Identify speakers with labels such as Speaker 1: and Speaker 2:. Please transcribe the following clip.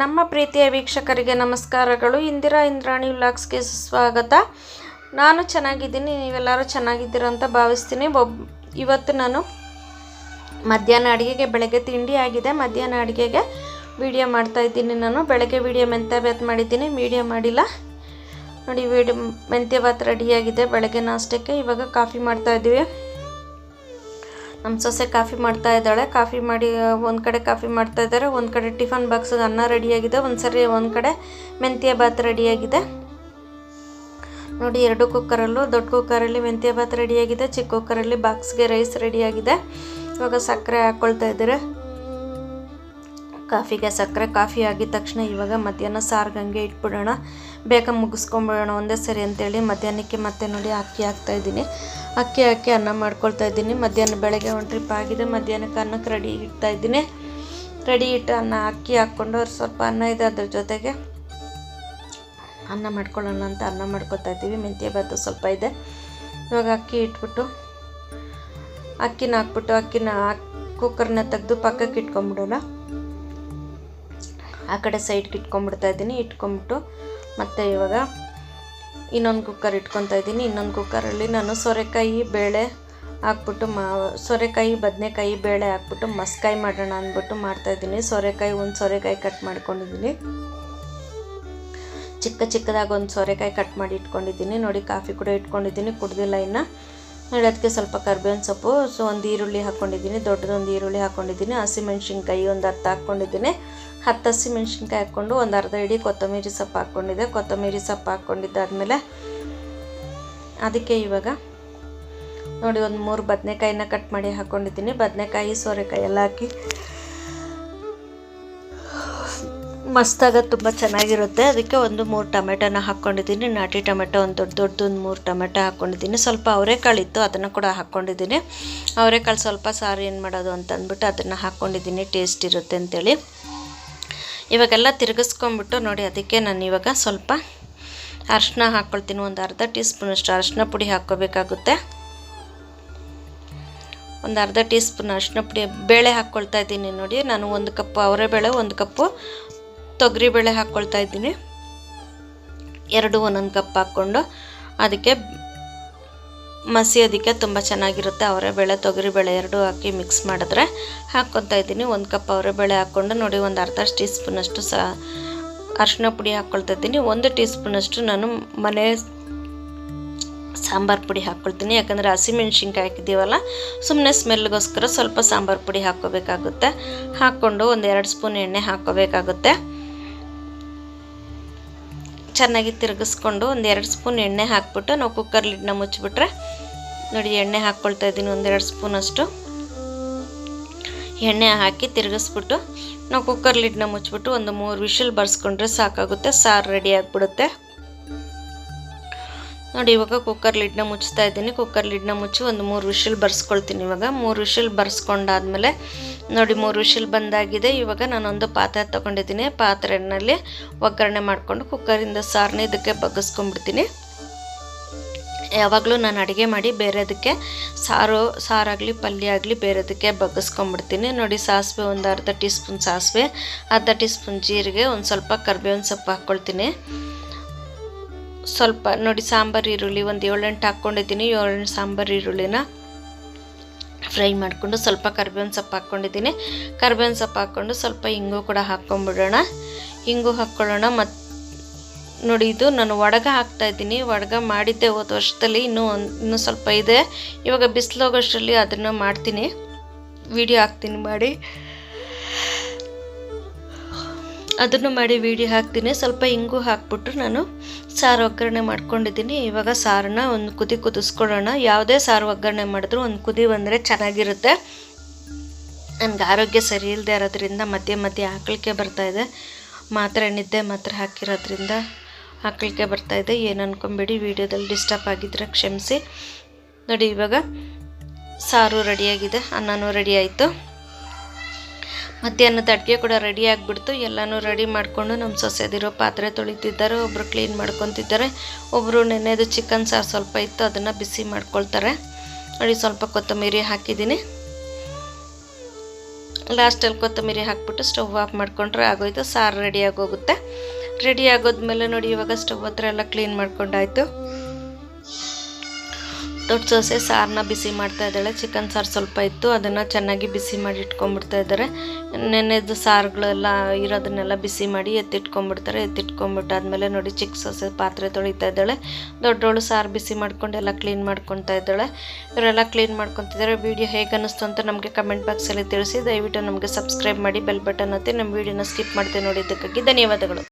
Speaker 1: ನಮ್ಮ ಪ್ರೀತಿಯ ವೀಕ್ಷಕರಿಗೆ ನಮಸ್ಕಾರಗಳು. ಇಂದಿರಾ ಇಂದ್ರಾಣಿ ವ್ಲಾಗ್ಸ್ಗೆ ಸ್ವಾಗತ. ನಾನು ಚೆನ್ನಾಗಿದ್ದೀನಿ, ನೀವೆಲ್ಲರೂ ಚೆನ್ನಾಗಿದ್ದೀರ ಅಂತ ಭಾವಿಸ್ತೀನಿ. ಒಬ್, ಇವತ್ತು ನಾನು ಮಧ್ಯಾಹ್ನ ಅಡುಗೆಗೆ ಬೆಳಗ್ಗೆ ತಿಂಡಿ ಆಗಿದೆ. ಮಧ್ಯಾಹ್ನ ಅಡುಗೆಗೆ ವಿಡಿಯೋ ಮಾಡ್ತಾ ಇದ್ದೀನಿ ನಾನು. ಬೆಳಗ್ಗೆ ವಿಡಿಯೋ ಮೆಂತ್ಯ ಬಾತ್ ಮಾಡಿದ್ದೀನಿ. ವಿಡಿಯೋ ಮಾಡಿಲ್ಲ. ನೋಡಿ, ವೀಡಿಯೋ ಮೆಂತ್ಯ ಬಾತ್ ರೆಡಿಯಾಗಿದೆ ಬೆಳಗ್ಗೆ ನಾಷ್ಟಕ್ಕೆ ಇವಾಗ ಕಾಫಿ ಮಾಡ್ತಾ ಇದ್ದೀವಿ. ನಮ್ಮ ಸೊಸೆ ಕಾಫಿ ಮಾಡ್ತಾ ಇದ್ದಾಳೆ. ಕಾಫಿ ಮಾಡಿ ಒಂದು ಕಡೆ ಕಾಫಿ ಮಾಡ್ತಾ ಇದ್ದಾರೆ. ಒಂದು ಕಡೆ ಟಿಫನ್ ಬಾಕ್ಸಿಗೆ ಅನ್ನ ರೆಡಿಯಾಗಿದೆ ಒಂದು ಸರಿ ಒಂದು ಕಡೆ ಮೆಂತ್ಯ ಬಾತ್ ರೆಡಿಯಾಗಿದೆ ನೋಡಿ, ಎರಡು ಕುಕ್ಕರಲ್ಲೂ ದೊಡ್ಡ ಕುಕ್ಕರಲ್ಲಿ ಮೆಂತ್ಯ ಬಾತ್ ರೆಡಿಯಾಗಿದೆ ಚಿಕ್ಕ ಕುಕ್ಕರಲ್ಲಿ ಬಾಕ್ಸ್ಗೆ ರೈಸ್ ರೆಡಿಯಾಗಿದೆ ಇವಾಗ ಸಕ್ಕರೆ ಹಾಕ್ಕೊಳ್ತಾ ಇದ್ದಾರೆ. ಕಾಫಿಗೆ ಸಕ್ಕರೆ ಕಾಫಿ ಆಗಿದ ತಕ್ಷಣ ಇವಾಗ ಮಧ್ಯಾಹ್ನ ಸಾರಿಗಂಗೆ ಇಟ್ಬಿಡೋಣ. ಬೇಗ ಮುಗಿಸ್ಕೊಂಬಿಡೋಣ. ಒಂದೇ ಸರಿ ಅಂತೇಳಿ ಮಧ್ಯಾಹ್ನಕ್ಕೆ ಮತ್ತೆ ನೋಡಿ ಅಕ್ಕಿ ಹಾಕ್ತಾ ಇದ್ದೀನಿ. ಅಕ್ಕಿ ಹಾಕಿ ಅನ್ನ ಮಾಡ್ಕೊಳ್ತಾ ಇದ್ದೀನಿ. ಮಧ್ಯಾಹ್ನ ಬೆಳಗ್ಗೆ ಒಂದು ಟ್ರಿಪ್ ಆಗಿದೆ ಮಧ್ಯಾಹ್ನಕ್ಕೆ ಅನ್ನಕ್ಕೆ ರೆಡಿ ಇಡ್ತಾ ಇದ್ದೀನಿ. ರೆಡಿ ಇಟ್ಟು ಅನ್ನ ಅಕ್ಕಿ ಹಾಕ್ಕೊಂಡು ಸ್ವಲ್ಪ ಅನ್ನ ಇದೆ ಅದ್ರ ಜೊತೆಗೆ ಅನ್ನ ಮಾಡ್ಕೊಳ್ಳೋಣ ಅಂತ ಅನ್ನ ಮಾಡ್ಕೊತಾ ಇದ್ದೀವಿ. ಮೆಂತ್ಯ ಬಾತು ಸ್ವಲ್ಪ ಇದೆ. ಇವಾಗ ಅಕ್ಕಿ ಇಟ್ಬಿಟ್ಟು ಅಕ್ಕಿನ ಹಾಕ್ಬಿಟ್ಟು ಅಕ್ಕಿನ ಕುಕ್ಕರ್ನ ತೆಗೆದು ಪಕ್ಕಕ್ಕೆ ಇಟ್ಕೊಂಬಿಡೋಣ ಆ ಕಡೆ ಸೈಡ್ಗೆ ಇಟ್ಕೊಂಡ್ಬಿಡ್ತಾ ಇದ್ದೀನಿ. ಇಟ್ಕೊಂಬಿಟ್ಟು ಮತ್ತು ಇವಾಗ ಇನ್ನೊಂದು ಕುಕ್ಕರ್ ಇಟ್ಕೊತಾ ಇದ್ದೀನಿ. ಇನ್ನೊಂದು ಕುಕ್ಕರಲ್ಲಿ ನಾನು ಸೋರೆಕಾಯಿ ಬೇಳೆ ಹಾಕ್ಬಿಟ್ಟು ಮಾ, ಸೋರೆಕಾಯಿ, ಬದನೆಕಾಯಿ ಬೇಳೆ ಹಾಕ್ಬಿಟ್ಟು ಮಸ್ಕಾಯಿ ಮಾಡೋಣ ಅಂದ್ಬಿಟ್ಟು ಮಾಡ್ತಾಯಿದ್ದೀನಿ ಸೋರೆಕಾಯಿ ಒಂದು ಸೋರೆಕಾಯಿ ಕಟ್ ಮಾಡ್ಕೊಂಡಿದ್ದೀನಿ. ಚಿಕ್ಕ ಚಿಕ್ಕದಾಗಿ ಒಂದು ಸೋರೆಕಾಯಿ ಕಟ್ ಮಾಡಿ ಇಟ್ಕೊಂಡಿದ್ದೀನಿ. ನೋಡಿ ಕಾಫಿ ಕೂಡ ಇಟ್ಕೊಂಡಿದ್ದೀನಿ. ಕುಡ್ದಿಲ್ಲ ಇನ್ನು. ನೋಡಿ ಅದಕ್ಕೆ ಸ್ವಲ್ಪ ಕರ್ಬೇವಿನ ಸೊಪ್ಪು. ಸೊ ಒಂದು ಈರುಳ್ಳಿ ಹಾಕ್ಕೊಂಡಿದ್ದೀನಿ ದೊಡ್ಡದೊಂದು ಈರುಳ್ಳಿ ಹಾಕ್ಕೊಂಡಿದ್ದೀನಿ ಹಸಿಮೆಣ್ಸಿನ್ಕಾಯಿ ಒಂದು ಹತ್ತು ಹಾಕ್ಕೊಂಡಿದ್ದೀನಿ ಹತ್ತು ಹಸಿಮೆಣ್ಸಿನ್ಕಾಯಿ ಹಾಕ್ಕೊಂಡು ಒಂದು ಅರ್ಧ ಇಡೀ ಕೊತ್ತಂಬರಿ ಸೊಪ್ಪು ಹಾಕ್ಕೊಂಡಿದ್ದೆ. ಕೊತ್ತಂಬರಿ ಸೊಪ್ಪು ಹಾಕ್ಕೊಂಡಿದ್ದಾದಮೇಲೆ ಅದಕ್ಕೆ ಇವಾಗ ನೋಡಿ ಒಂದು ಮೂರು ಬದನೆಕಾಯಿನ ಕಟ್ ಮಾಡಿ ಹಾಕ್ಕೊಂಡಿದ್ದೀನಿ ಬದನೆಕಾಯಿ, ಸೋರೆಕಾಯಿ ಎಲ್ಲ ಹಾಕಿ ಮಸ್ತಾಗ ತುಂಬ ಚೆನ್ನಾಗಿರುತ್ತೆ. ಅದಕ್ಕೆ ಒಂದು ಮೂರು ಟೊಮೆಟೊನ ಹಾಕ್ಕೊಂಡಿದ್ದೀನಿ ನಾಟಿ ಟೊಮೆಟೊ ಒಂದು ದೊಡ್ಡ ದೊಡ್ಡದೊಂದು ಮೂರು ಟೊಮೆಟೊ ಹಾಕ್ಕೊಂಡಿದ್ದೀನಿ ಸ್ವಲ್ಪ ಅವರೆಕಾಳು ಇತ್ತು, ಅದನ್ನು ಕೂಡ ಹಾಕ್ಕೊಂಡಿದ್ದೀನಿ ಅವರೆಕಾಳು ಸ್ವಲ್ಪ ಸಾರು ಏನು ಮಾಡೋದು ಅಂತ ಅಂದ್ಬಿಟ್ಟು ಅದನ್ನು ಹಾಕ್ಕೊಂಡಿದ್ದೀನಿ ಟೇಸ್ಟ್ ಇರುತ್ತೆ ಅಂತೇಳಿ. ಇವಾಗೆಲ್ಲ ತಿರುಗಿಸ್ಕೊಂಬಿಟ್ಟು ನೋಡಿ, ಅದಕ್ಕೆ ನಾನು ಇವಾಗ ಸ್ವಲ್ಪ ಅರ್ಶಿನ ಹಾಕ್ಕೊಳ್ತೀನಿ. ಒಂದು ಅರ್ಧ ಟೀ ಸ್ಪೂನಷ್ಟು ಅರಶಿನ ಪುಡಿ ಹಾಕ್ಕೋಬೇಕಾಗುತ್ತೆ. ಒಂದು ಅರ್ಧ ಟೀ ಸ್ಪೂನ್ ಅರಶಿನ ಪುಡಿ ಬೇಳೆ ಹಾಕ್ಕೊಳ್ತಾ ಇದ್ದೀನಿ ನೋಡಿ. ನಾನು ಒಂದು ಕಪ್ಪು ಅವರೆಬೇಳೆ, ಒಂದು ಕಪ್ಪು ತೊಗರಿ ಬೇಳೆ ಹಾಕ್ಕೊಳ್ತಾ ಇದ್ದೀನಿ. ಎರಡು ಒಂದೊಂದು ಕಪ್ ಹಾಕ್ಕೊಂಡು ಅದಕ್ಕೆ ಮಸಿಯೋದಕ್ಕೆ ತುಂಬ ಚೆನ್ನಾಗಿರುತ್ತೆ. ಅವರೆಬೇಳೆ ತೊಗರಿಬೇಳೆ ಎರಡೂ ಹಾಕಿ ಮಿಕ್ಸ್ ಮಾಡಿದ್ರೆ ಹಾಕ್ಕೊತಾ ಇದ್ದೀನಿ. ಒಂದು ಕಪ್ ಅವರೆಬೇಳೆ ಹಾಕ್ಕೊಂಡು ನೋಡಿ, ಒಂದು ಅರ್ಧ ಟೀ ಸ್ಪೂನಷ್ಟು ಸಹ ಅರಿಶಿನ ಪುಡಿ ಹಾಕ್ಕೊಳ್ತಾ ಇದ್ದೀನಿ. ಒಂದು ಟೀ ಸ್ಪೂನಷ್ಟು ನಾನು ಮನೆ ಸಾಂಬಾರು ಪುಡಿ ಹಾಕ್ಕೊಳ್ತೀನಿ ಯಾಕಂದರೆ ಹಸಿಮೆಣ್ಸಿನ್ಕಾಯಿ ಹಾಕಿದ್ದೀವಲ್ಲ ಸುಮ್ಮನೆ ಸ್ಮೆಲ್ಗೋಸ್ಕರ ಸ್ವಲ್ಪ ಸಾಂಬಾರು ಪುಡಿ ಹಾಕ್ಕೋಬೇಕಾಗುತ್ತೆ. ಹಾಕ್ಕೊಂಡು ಒಂದು ಎರಡು ಸ್ಪೂನ್ ಎಣ್ಣೆ ಹಾಕ್ಕೋಬೇಕಾಗುತ್ತೆ. ಚೆನ್ನಾಗಿ ತಿರುಗಿಸ್ಕೊಂಡು ಒಂದು ಎರಡು ಸ್ಪೂನ್ ಎಣ್ಣೆ ಹಾಕ್ಬಿಟ್ಟು ನಾವು ಕುಕ್ಕರ್ ಲಿಡ್ನ ಮುಚ್ಚಿಬಿಟ್ರೆ ನೋಡಿ, ಎಣ್ಣೆ ಹಾಕ್ಕೊಳ್ತಾ ಇದ್ದೀನಿ, ಒಂದೆರಡು ಸ್ಪೂನಷ್ಟು ಎಣ್ಣೆ ಹಾಕಿ ತಿರುಗಿಸ್ಬಿಟ್ಟು, ನಾವು ಕುಕ್ಕರ್ ಲಿಡ್ನ ಮುಚ್ಚಿಬಿಟ್ಟು ಒಂದು ಮೂರು ವಿಷಲ್ ಬರ್ಸ್ಕೊಂಡ್ರೆ ಸಾಕಾಗುತ್ತೆ, ಸಾರು ರೆಡಿ ಆಗಿಬಿಡುತ್ತೆ. ನೋಡಿ, ಇವಾಗ ಕುಕ್ಕರ್ ಲಿಡ್ನ ಮುಚ್ತಾ ಇದ್ದೀನಿ. ಕುಕ್ಕರ್ ಲಿಡ್ನ ಮುಚ್ಚಿ ಒಂದು ಮೂರು ವಿಷಲ್ ಬರ್ಸ್ಕೊಳ್ತೀನಿ ಇವಾಗ. ಮೂರು ವಿಷಲ್ ಬರ್ಸ್ಕೊಂಡಾದ್ಮೇಲೆ, ನೋಡಿ, ಮೂರು ವಿಷಲ್ ಬಂದಾಗಿದೆ. ಇವಾಗ ನಾನೊಂದು ಪಾತ್ರೆ ತೊಗೊಂಡಿದ್ದೀನಿ. ಪಾತ್ರೆನಲ್ಲಿ ಒಗ್ಗರಣೆ ಮಾಡಿಕೊಂಡು ಕುಕ್ಕರಿಂದ ಸಾರನ್ನ ಇದಕ್ಕೆ ಬಗ್ಗಿಸ್ಕೊಂಡ್ಬಿಡ್ತೀನಿ. ಯಾವಾಗಲೂ ನಾನು ಅಡುಗೆ ಮಾಡಿ ಬೇರೆದಕ್ಕೆ ಸಾರು, ಸಾರಾಗಲಿ ಪಲ್ಯ ಆಗಲಿ ಬೇರೆದಕ್ಕೆ ಬಗ್ಗಿಸ್ಕೊಂಡ್ಬಿಡ್ತೀನಿ ನೋಡಿ, ಸಾಸಿವೆ ಒಂದು ಅರ್ಧ ಟೀ ಸ್ಪೂನ್ ಸಾಸಿವೆ, ಅರ್ಧ ಟೀ ಸ್ಪೂನ್ ಜೀರಿಗೆ, ಒಂದು ಸ್ವಲ್ಪ ಕರ್ಬೇವಿನ ಸೊಪ್ಪು ಹಾಕ್ಕೊಳ್ತೀನಿ. ಸ್ವಲ್ಪ, ನೋಡಿ, ಸಾಂಬಾರು ಈರುಳ್ಳಿ ಒಂದು ಏಳೆಂಟು ಹಾಕ್ಕೊಂಡಿದ್ದೀನಿ. ಏಳೆಂಟು ಸಾಂಬಾರು ಈರುಳ್ಳಿನ ಫ್ರೈ ಮಾಡಿಕೊಂಡು ಸ್ವಲ್ಪ ಕರ್ಬೇವಿನ ಸೊಪ್ಪು ಹಾಕ್ಕೊಂಡಿದ್ದೀನಿ. ಕರ್ಬೇವಿನ ಸೊಪ್ಪು ಹಾಕ್ಕೊಂಡು ಸ್ವಲ್ಪ ಹಿಂಗು ಕೂಡ ಹಾಕ್ಕೊಂಬಿಡೋಣ. ಹಿಂಗು ಹಾಕ್ಕೊಳ್ಳೋಣ ಮತ್ತು ನೋಡಿ, ಇದು ನಾನು ಒಡಗ ಹಾಕ್ತಾ ಇದ್ದೀನಿ. ಒಡಗ ಮಾಡಿದ್ದೆ ಹೋದ ವರ್ಷದಲ್ಲಿ. ಇನ್ನೂ ಒಂದು ಇನ್ನೂ ಸ್ವಲ್ಪ ಇದೆ. ಇವಾಗ ಬಿಸಿಲೋಗೋಷ್ಟರಲ್ಲಿ ಅದನ್ನು ಮಾಡ್ತೀನಿ. ವಿಡಿಯೋ ಹಾಕ್ತೀನಿ ಮಾಡಿ. ಅದನ್ನು ಮಾಡಿ ವಿಡಿಯೋ ಹಾಕ್ತೀನಿ. ಸ್ವಲ್ಪ ಇಂಗು ಹಾಕ್ಬಿಟ್ಟು ನಾನು ಸಾರು ಒಗ್ಗರಣೆ ಮಾಡ್ಕೊಂಡಿದ್ದೀನಿ. ಇವಾಗ ಸಾರನ್ನ ಒಂದು ಕುದಿ ಕುದಿಸ್ಕೊಳ್ಳೋಣ. ಯಾವುದೇ ಸಾರು ಒಗ್ಗರಣೆ ಮಾಡಿದ್ರು ಒಂದು ಕುದಿ ಬಂದರೆ ಚೆನ್ನಾಗಿರುತ್ತೆ. ನನಗೆ ಆರೋಗ್ಯ ಸರಿ ಇಲ್ಲದೆ ಇರೋದ್ರಿಂದ ಮಧ್ಯೆ ಮಧ್ಯೆ ಹಾಕ್ಲಿಕ್ಕೆ ಬರ್ತಾಯಿದೆ ಮಾತ್ರೆ, ನಿದ್ದೆ ಮಾತ್ರೆ ಹಾಕಿರೋದ್ರಿಂದ ಹಾಕ್ಲಿಕ್ಕೆ ಬರ್ತಾಯಿದೆ ಏನು ಅನ್ಕೊಂಬೇಡಿ, ವಿಡಿಯೋದಲ್ಲಿ ಡಿಸ್ಟರ್ಬ್ ಆಗಿದ್ರೆ ಕ್ಷಮಿಸಿ. ನೋಡಿ, ಇವಾಗ ಸಾರು ರೆಡಿಯಾಗಿದೆ, ಅನ್ನನೂ ರೆಡಿ ಆಯಿತು. ಮಧ್ಯಾಹ್ನದ ಅಡುಗೆ ಕೂಡ ರೆಡಿ ಆಗಿಬಿಡ್ತು. ಎಲ್ಲನೂ ರೆಡಿ ಮಾಡಿಕೊಂಡು ನಮ್ಮ ಸೊಸೆದಿರೋ ಪಾತ್ರೆ ತೊಳಿತಿದ್ದಾರೆ ಒಬ್ಬರು ಕ್ಲೀನ್ ಮಾಡ್ಕೊತಿದ್ದಾರೆ. ಒಬ್ಬರು ನೆನೆಯದು ಚಿಕನ್ ಸಾರು ಸ್ವಲ್ಪ ಇತ್ತು, ಅದನ್ನು ಬಿಸಿ ಮಾಡ್ಕೊಳ್ತಾರೆ. ನೋಡಿ, ಸ್ವಲ್ಪ ಕೊತ್ತಂಬರಿ ಹಾಕಿದ್ದೀನಿ. ಲಾಸ್ಟಲ್ಲಿ ಕೊತ್ತಂಬರಿ ಹಾಕ್ಬಿಟ್ಟು ಸ್ಟವ್ ಆಫ್ ಮಾಡಿಕೊಂಡ್ರೆ ಆಗೋಯ್ತು, ಸಾರು ರೆಡಿ ಆಗೋಗುತ್ತೆ. ರೆಡಿ ಆಗೋದ್ಮೇಲೆ ನೋಡಿ, ಇವಾಗ ಸ್ಟವ್ ಹತ್ರ ಎಲ್ಲ ಕ್ಲೀನ್ ಮಾಡ್ಕೊಂಡಾಯ್ತು. ದೊಡ್ಡ ಸೋಸೆ ಸಾರನ್ನ ಬಿಸಿ ಮಾಡ್ತಾ ಇದ್ದಾಳೆ. ಚಿಕನ್ ಸಾರು ಸ್ವಲ್ಪ ಇತ್ತು, ಅದನ್ನು ಚೆನ್ನಾಗಿ ಬಿಸಿ ಮಾಡಿ ಇಟ್ಕೊಂಡ್ಬಿಡ್ತಾ ಇದ್ದಾರೆ. ನೆನೆದು ಸಾರುಗಳೆಲ್ಲ ಇರೋದನ್ನೆಲ್ಲ ಬಿಸಿ ಮಾಡಿ ಎತ್ತಿಟ್ಕೊಂಡ್ಬಿಡ್ತಾರೆ. ಎತ್ತಿಟ್ಕೊಂಡ್ಬಿಟ್ಟಾದ್ಮೇಲೆ ನೋಡಿ, ಚಿಕ್ಕ ಸೋಸೆ ಪಾತ್ರೆ ತೊಳಿತಾ ಇದ್ದಾಳೆ. ದೊಡ್ಡವಳು ಸಾರು ಬಿಸಿ ಮಾಡ್ಕೊಂಡು ಎಲ್ಲ ಕ್ಲೀನ್ ಮಾಡ್ಕೊತಾ ಇದ್ದಾಳೆ. ಇವರೆಲ್ಲ ಕ್ಲೀನ್ ಮಾಡ್ಕೊತಿದ್ದಾರೆ. ವಿಡಿಯೋ ಹೇಗೆ ಅನ್ನಿಸ್ತು ಅಂತ ನಮಗೆ ಕಮೆಂಟ್ ಬಾಕ್ಸಲ್ಲಿ ತಿಳಿಸಿ. ದಯವಿಟ್ಟು ನಮಗೆ ಸಬ್ಸ್ಕ್ರೈಬ್ ಮಾಡಿ ಬೆಲ್ ಬಟನ್ ಒತ್ತಿ ನಮ್ಮ ವಿಡಿಯೋನ ಸ್ಕಿಪ್ ಮಾಡ್ತೀವಿ ನೋಡಿದ್ದಕ್ಕಾಗಿ ಧನ್ಯವಾದಗಳು.